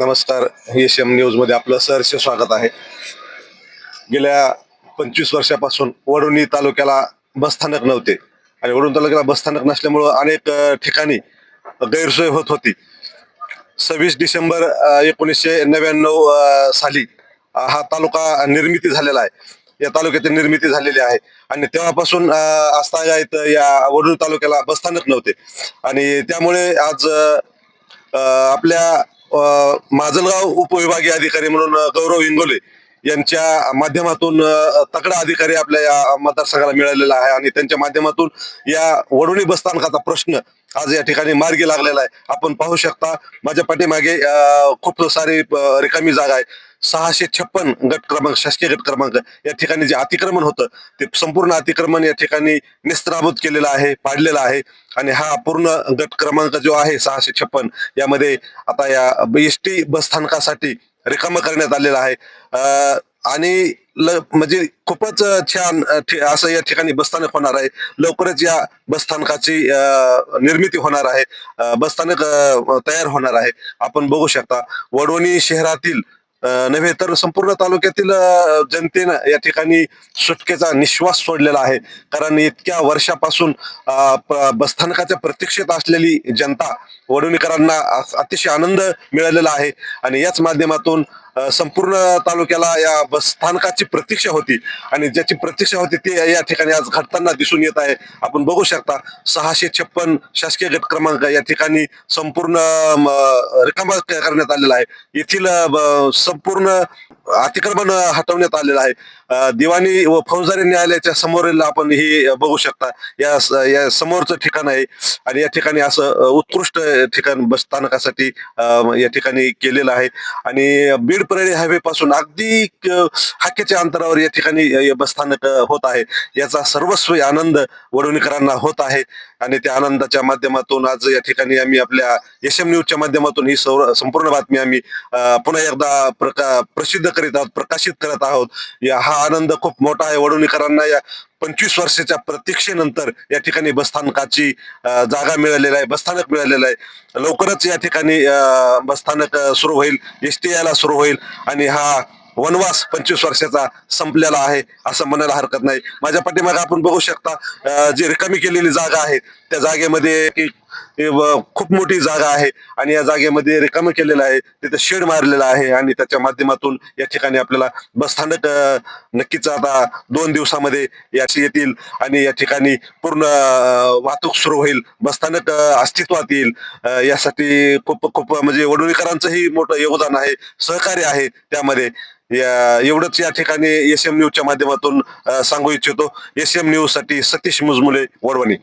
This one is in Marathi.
नमस्कार एस एम न्यूजमध्ये आपलं सहर्ष स्वागत आहे. गेल्या पंचवीस वर्षापासून वडोणी तालुक्याला बसस्थानक नव्हते आणि वडून तालुक्याला बसस्थानक नसल्यामुळं अनेक ठिकाणी गैरसोय होत होती. सव्वीस डिसेंबर एकोणीसशे नव्याण्णव साली हा तालुका निर्मिती झालेला आहे. या तालुक्याची निर्मिती झालेली आहे. आणि तेव्हापासून असता आजतागायत या वडूळ तालुक्याला बसस्थानक नव्हते. आणि त्यामुळे आज आपल्या माजलगाव उपविभागीय अधिकारी म्हणून गौरव इंगोले यांच्या माध्यमातून तकडा तगडा अधिकारी आपल्या या मतदारसंघाला मिळालेला आहे आणि त्यांच्या माध्यमातून या वडोणी बसस्थानकाचा प्रश्न आज या ठिकाणी मार्गी लागलेला आहे. आपण पाहू शकता माझ्या पाठीमागे खूप सारी रिकामी जागा आहे. सहाशे छप्पन गट क्रमांक शासकीय गट क्रमांक या ठिकाणी जे अतिक्रमण होतं ते संपूर्ण अतिक्रमण या ठिकाणी निस्त्राभूत केलेलं आहे पाडलेलं आहे. आणि हा पूर्ण गट क्रमांक जो आहे सहाशे छप्पन यामध्ये आता या एस टी बसस्थानकासाठी रिकाम करण्यात आलेला आहे. आणि ल म्हणजे खूपच छान असं या ठिकाणी बसस्थानक होणार आहे. लवकरच या बसस्थानकाची निर्मिती होणार आहे. बसस्थानक तयार होणार आहे. आपण बघू शकता वडवणी शहरातील नव्हे तर संपूर्ण तालुक्यातील जनतेनं या ठिकाणी सुटकेचा निश्वास सोडलेला आहे. कारण इतक्या वर्षापासून अ, बसस्थानकाच्या प्रतीक्षेत असलेली जनता वडवणीकरांना अतिशय आनंद मिळालेला आहे. आणि याच माध्यमातून संपूर्ण तालुक्याला या बसस्थानकाची प्रतीक्षा होती. आणि ज्याची प्रतीक्षा होती ते या ठिकाणी आज घडताना दिसून येत आहे. आपण बघू शकता सहाशे छप्पन शासकीय गट क्रमांक या ठिकाणी संपूर्ण रिकामा करण्यात आलेला आहे. येथील संपूर्ण अतिक्रमण हटवण्यात आलेलं आहे. दिवाणी व फौजदारी न्यायालयाच्या समोरील आपण ही बघू शकता. या या समोरचं ठिकाण आहे आणि या ठिकाणी असं उत्कृष्ट ठिकाण बस स्थानकासाठी या ठिकाणी केलेलं आहे. आणि बीड परळी हायवे पासून अगदी हाकेच्या अंतरावर या ठिकाणी बसस्थानक होत आहे. याचा सर्वस्वी आनंद वडवणीकरांना होत आहे. आणि त्या आनंदाच्या माध्यमातून आज या ठिकाणी आम्ही आपल्या एस एम न्यूजच्या माध्यमातून ही संपूर्ण बातमी आम्ही पुन्हा एकदा प्रका प्रसिद्ध करीत आहोत प्रकाशित करत आहोत. या हा आनंद खूप मोठा आहे. वडवणीकरांना या पंचवीस वर्षाच्या प्रतीक्षेनंतर या ठिकाणी बसस्थानकाची जागा मिळालेली आहे बसस्थानक मिळालेलं आहे. लवकरच या ठिकाणी बसस्थानक सुरू होईल. एस टी यायला सुरू होईल. आणि हा वनवास पंचवीस वर्षाचा संपलेला आहे असं म्हणायला हरकत नाही. माझ्या पाठीमागे आपण बघू शकता जी रिकामी केलेली जागा आहे त्या जागेमध्ये खूप मोठी जागा आहे आणि या जागेमध्ये रिकामं केलेलं आहे. तिथे शेड मारलेला आहे आणि त्याच्या माध्यमातून या ठिकाणी आपल्याला बसस्थानक नक्कीच आता दोन दिवसामध्ये याची येतील आणि या ठिकाणी पूर्ण वाहतूक सुरू होईल. बसस्थानक अस्तित्वात येईल. यासाठी खूप खूप म्हणजे वडवणीकरांचंही मोठं योगदान आहे सहकार्य आहे त्यामध्ये. या एवढंच या ठिकाणी एस एम न्यूजच्या माध्यमातून सांगू इच्छितो. एस एम न्यूजसाठी सतीश मुजमुले वडवणी.